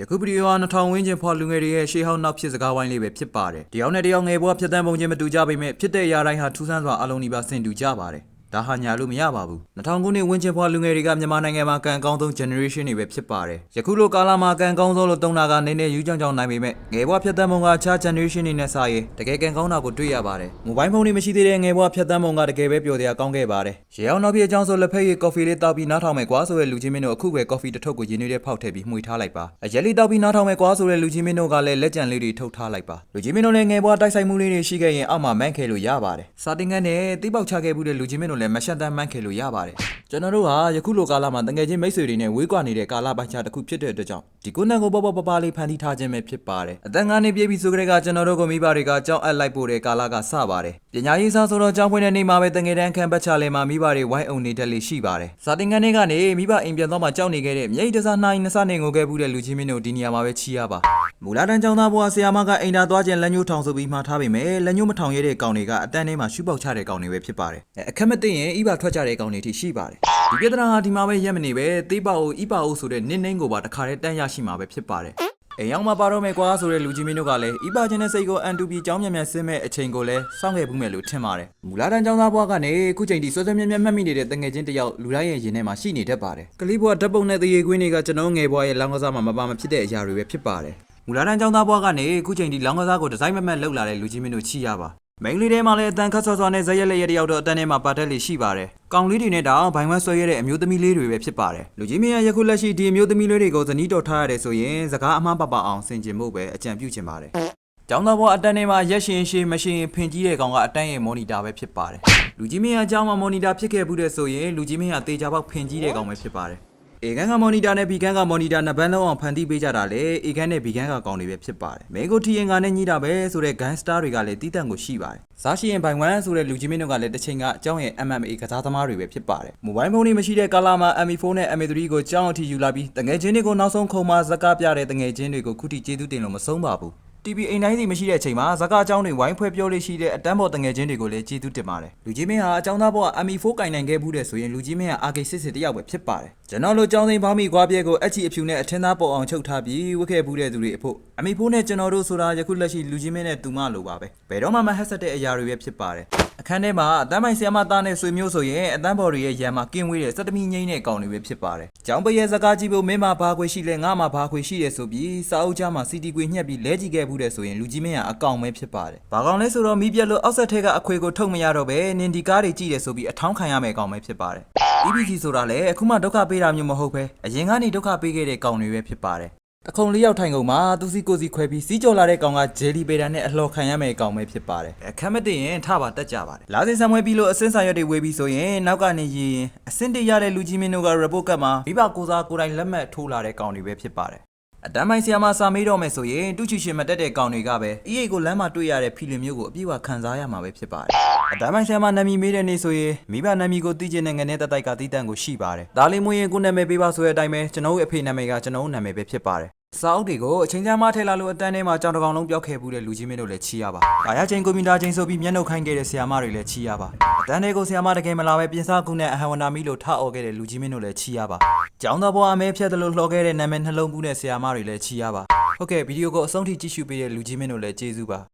ယခုဗီဒီယိုဟာ2000ဝန်းကျင်ဖော်လူငယ်တွေရဲ့ရှေးဟောင်းနောက်ဖြစ်စကားဝိုင်းလေးပဲဖြစ်ပါတယ်တယောက်နဲ့တယောက်ငယ်ဘဝဖြစ်တဲ့ပုံချင်းမတူကြပေမဲ့ဖြစ်တဲ့အရာတိုင်းဟာထူးဆန်းစွာအလုံးဒီပါဆင်တူကြပါတယ် ဒါဟာညာလို့မရပါဘူး2000ခုနှစ်ဝန်းကျင်ဖော်လူငယ်တွေကမြန်မာနိုင်ငံမှာကံကောင်းဆုံး generation တွေပဲဖြစ်ပါတယ်ယခုလိုကာလမှာကံကောင်းဆုံးလို့သုံးတာကနည်းနည်းယူးကြောင်ကြောင်နိုင်ပေမဲ့ငယ်ဘဝဖြစ်တဲ့ပုံကအခြား generation တွေနဲ့စာရင်တကယ်ကံကောင်းတာကိုတွေ့ရပါတယ်မိုဘိုင်းဖုန်းတွေမရှိသေးတဲ့ငယ်ဘဝဖြစ်တဲ့ပုံကတကယ်ပဲပျော်စရာကောင်းခဲ့ပါတယ်ရေအောင်နောက်ပြအကြောင်းဆိုလက်ဖက်ရည်ကော်ဖီလေးတောက်ပြီးနားထောင်မယ်ကွာဆိုတဲ့လူချင်းမင်းတို့အခုပဲကော်ဖီတစ်ထုပ်ကိုရင်းနှီးတဲ့ဖောက်ထည့်ပြီးမှွေထားလိုက်ပါအရက်လေးတောက်ပြီးနားထောင်မယ်ကွာဆိုတဲ့လူချင်းမင်းတို့ကလည်းလက်ကြံလေးတွေထုတ်ထားလိုက်ပါလူချင်းမင်းတို့လည်းငယ်ဘဝတိုက်ဆိုင်မှုလေးတွေရှိခဲ့ရင်အောက်မှာမန့်ခဲလို့ရပါတယ်စာတင်ကန်းနဲ့တိပေါက်ချခဲ့မှုတဲ့လူချင်းမင်းတို့လည်းမရှက်တမ်းမန့်ခဲလို့ရပါတယ်ကျွန်တော်တို့ဟာယခုလိုကာလမှာတငယ်ချင်းမိတ်ဆွေတွေနဲ့ဝေးကွာနေတဲ့ကာလပိုင်းခြားတစ်ခုဖြစ်တဲ့အတွက်ကြောင့်ဒီကုန်းတန်ကိုပေါ့ပေါ့ပပလေးဖန်တီးထားခြင်းပဲဖြစ်ပါတယ်အသက်ငါးနှစ်ပြည့်ပြီဆိုကြတဲ့ကကျွန်တော်တို့ကိုမိဘတွေကကြောင်းအပ်လိုက်ဖို့တဲ့ကာလကစပါတယ်ပညာရေးစားဆိုတော့ကြောင်းဖွင့်တဲ့နေ့မှာပဲတငယ်တန်းခံပတ်ချလဲမှာမိဘတွေဝိုင်းအောင်နေတဲ့လေရှိပါတယ်စာတင်ကန်းတွေကနေမိဘအိမ်ပြန်တော့မှကြောက်နေခဲ့တဲ့မြိတ်တစားနိုင်နစနေငိုခဲ့ဘူးတဲ့လူချင်းမင်းတို့ဒီနေရာမှာပဲချီရပါမူလာတန်းကျောင်းသားဘွားဆရာမကအိမ်သာသွားခြင်းလက်ညှိုးထောင်ဆိုပြီးမှာထားပေမဲ့လက်ညှိုးမထောင်ရတဲ့ကောင်တွေကအတန်းထဲမှာရှူပေါက်ချတဲ့ကောင်တွေပဲဖြစ်ပါတယ်အခက်မသိရင်ဣဘထွက်ကြတဲ့ကောင်တွေထိရှိပါတယ်ဒီပြဿနာဟာဒီမှာပဲရက်မနေပဲသေပါအိုဣပါအိုဆိုတဲ့နင်းနှင်းကိုပါတခါတည်းတန်းရရှိမှာပဲဖြစ်ပါတယ်အိမ်ရောက်မှာပါတော့မယ်ကွာဆိုတဲ့လူကြီးမင်းတို့ကလည်းဤပါချင်းတဲ့စိတ်ကိုအန်တူပြီးကြောင်းမြတ်မြတ်ဆင်းမဲ့အချိန်ကိုလည်းစောင့်ခဲ့ဘူးမယ်လို့ထင်ပါတယ်။မူလာတန်းចောင်းသားဘွားကနေခုချိန်ထိဆွဲဆွဲမြတ်မြတ်မှတ်မိနေတဲ့တငယ်ချင်းတစ်ယောက်လူတိုင်းရဲ့ရင်ထဲမှာရှိနေတတ်ပါတယ်။ကလေးဘွားဓာတ်ပုံနဲ့တရေကွင်းတွေကကျွန်တော်ငယ်ဘွားရဲ့လောင်းကစားမှာမပါမဖြစ်တဲ့အရာတွေပဲဖြစ်ပါတယ်။မူလာတန်းចောင်းသားဘွားကနေခုချိန်ထိလောင်းကစားကိုဒီဇိုင်းမမတ်လောက်လာတဲ့လူကြီးမင်းတို့ချီရပါ မိန်းကလေးထဲမှာလည်းအတန်ခတ်ဆော့ဆော့နဲ့ဇက်ရက်လက်ရက်တယောက်တော့အတန်းထဲမှာပါတက်လေရှိပါတယ်။ကောင်လေးတွေနဲ့တောင်ဘိုင်ဝမ်ဆွဲရတဲ့အမျိုးသမီးလေးတွေပဲဖြစ်ပါတယ်။လူကြီးမင်းရဲ့ယခုလက်ရှိဒီအမျိုးသမီးလေးတွေကိုဇနီးတော်ထားရတယ်ဆိုရင်စကားအမှားပပအောင်ဆင်ကျင်မှုပဲအကြံပြုချင်ပါတယ်။ကျောင်းသားဘွားအတန်းထဲမှာရက်ရှင်ရှည်မရှင်ဖင်ကြီးတဲ့ကောင်ကအတန်းရဲ့မော်နီတာပဲဖြစ်ပါတယ်။လူကြီးမင်းကအကြောင်းမှာမော်နီတာဖြစ်ခဲ့ဘူးတဲ့ဆိုရင်လူကြီးမင်းကတေချာပေါက်ဖင်ကြီးတဲ့ကောင်ပဲဖြစ်ပါတယ်။ A ကန်ကမော်နီတာနဲ့ B ကန်ကမော်နီတာနှစ်ပန်းလုံးအောင်ဖန်တီးပေးကြတာလေ A ကန်နဲ့ B ကန်ကကောင်တွေပဲဖြစ်ပါတယ်မင်းကိုထီရင်ကနဲ့ညှိတာပဲဆိုတဲ့ gangster တွေကလည်းတီးတန့်ကိုရှိပါတယ်စားရှိရင်ဘိုင်ဝမ်ဆိုတဲ့လူကြီးမင်းတို့ကလည်းတစ်ချိန်ကအကြောင်းရဲ့ MMA ကစားသမားတွေပဲဖြစ်ပါတယ်မိုဘိုင်းဖုန်းတွေမရှိတဲ့ကာလာမှာ ME4 နဲ့ ME3 ကိုကြောင်းအထိယူလာပြီးတငယ်ချင်းတွေကိုနောက်ဆုံးခုံမဇကားပြတဲ့တငယ်ချင်းတွေကိုခုထိကျေးဇူးတင်လို့မဆုံးပါဘူး TV အိမ်တိုင်းစီမရှိတဲ့အချိန်မှာဇကားအကြောင်းတွေဝိုင်းဖွဲ့ပြောလို့ရှိတဲ့အတန်းပေါ်တငယ်ချင်းတွေကိုလည်းကျေးဇူးတင်ပါတယ်လူကြီးမင်းဟာအကြောင်းသားဘဝ ME4 ကင်နိုင်ခဲ့ဘူးတဲ့ဆိုရင်လူကြီးမင်းဟာ RK စစ်စစ်တယောက်ပဲဖြစ်ပါတယ်ကျွန်တော်လိုကြောင်းစိန်ပေါင်းမိကွာပြဲကိုအချီအဖြူနဲ့အထင်းသားပေါ်အောင်ချုပ်ထားပြီးဝတ်ခဲ့ဘူးတဲ့သူတွေအဖို့ ME4 နဲ့ကျွန်တော်တို့ဆိုတာယခုလက်ရှိလူကြီးမင်းနဲ့တူမလိုပါပဲဘယ်တော့မှမဟက်ဆက်တဲ့အရာတွေပဲဖြစ်ပါတယ်အခန်းထဲမှာအတန်းပိုင်ဆီယမသားနဲ့ဆွေမျိုးဆိုရင်အတန်းပေါ်တွေရဲ့ရံမှာကင်းဝေးတဲ့စက်တမီငိမ့်တဲ့ကောင်တွေပဲဖြစ်ပါတယ်။ကျောင်းပရဲ့စကားကြည့်ဖို့မင်းမဘာခွေရှိလဲငါမှဘာခွေရှိတယ်ဆိုပြီးစာအုပ်ကြားမှာစီတီခွေညှက်ပြီးလဲကြည့်ခဲ့ဘူးတဲ့ဆိုရင်လူကြီးမင်းကအကောင်ပဲဖြစ်ပါတယ်။ဘာကောင်လဲဆိုတော့မိပြက်လို့အောက်ဆက်ထဲကအခွေကိုထုတ်မရတော့ပဲနင်ဒီကားတွေကြည့်တယ်ဆိုပြီးအထောင်းခံရမယ်ကောင်ပဲဖြစ်ပါတယ်။ EBG ဆိုတာလည်းအခုမှဒုက္ခပေးတာမျိုးမဟုတ်ပဲအရင်ကနေဒုက္ခပေးခဲ့တဲ့ကောင်တွေပဲဖြစ်ပါတယ်။တခုံလေးယောက်ထိုင်ကုန်မှာသူစီကိုစီခွဲပြီးစီးကြော်လာတဲ့ကောင်ကဂျယ်လီပေတာနဲ့အလှော်ခံရမယ့်ကောင်ပဲဖြစ်ပါတယ်အခက်မသိရင်ထပါတက်ကြပါတယ်လာစင်ဆံမွေးပြီးလို့အစင်းစာရွက်တွေဝေးပြီးဆိုရင်နောက်ကနေရရင်အစင်းတရတဲ့လူကြီးမင်းတို့က report ကတ်မှာမိဘကိုစားကိုယ်တိုင်လက်မှတ်ထိုးလာတဲ့ကောင်တွေပဲဖြစ်ပါတယ် အတမ်းပိုင်းဆီယာမစာမေးတော့မယ်ဆိုရင်တူချီရှင်မတက်တဲ့ကောင်တွေကပဲ EA ကိုလမ်းမှာတွေ့ရတဲ့ဖီလင်မျိုးကိုအပြည့်အဝခံစားရမှာပဲဖြစ်ပါတယ်အတမ်းပိုင်းဆီယာမနာမည်မေးတဲ့နေ့ဆိုရင်မိဘနာမည်ကိုသိချင်တဲ့ငနဲ့တတိုက်ကတီးတန့်ကိုရှိပါတယ်ဒါလေးမွေးရင်ကိုနာမည်ပေးပါဆိုတဲ့အတိုင်းပဲကျွန်တော်ရဲ့အဖေနာမည်ကကျွန်တော်နာမည်ပဲဖြစ်ပါတယ်စာအုပ်တွေကိုအချိန်ကြာမှထည့်လာလို့အတန်းထဲမှာကြောင်တကောင်လုံးပျောက်ခဲ့ဘူးတဲ့လူကြီးမင်းတို့လည်းချီးရပါ။ကာယချင်းကွန်ပျူတာချင်းဆိုပြီးမျက်နှုတ်ခိုင်းခဲ့တဲ့ဆရာမတွေလည်းချီးရပါ။အ တန်းတွေကိုဆရာမတကယ်မလာပဲပြင်စားကုနဲ့အဟံဝန္တာမီလို့ထအော်ခဲ့တဲ့လူကြီးမင်းတို့လည်းချီးရပါ။ကျောင်းတော်ပေါ်အမဲဖြတ်တယ်လို့လှော်ခဲ့တဲ့နာမည်နှလုံးဘူးနဲ့ဆရာမတွေလည်းချီးရပါ။ဟုတ်ကဲ့ဗီဒီယိုကိုအဆုံးထိကြည့်ရှုပေးတဲ့လူကြီးမင်းတို့လည်းကျေးဇူးပါ။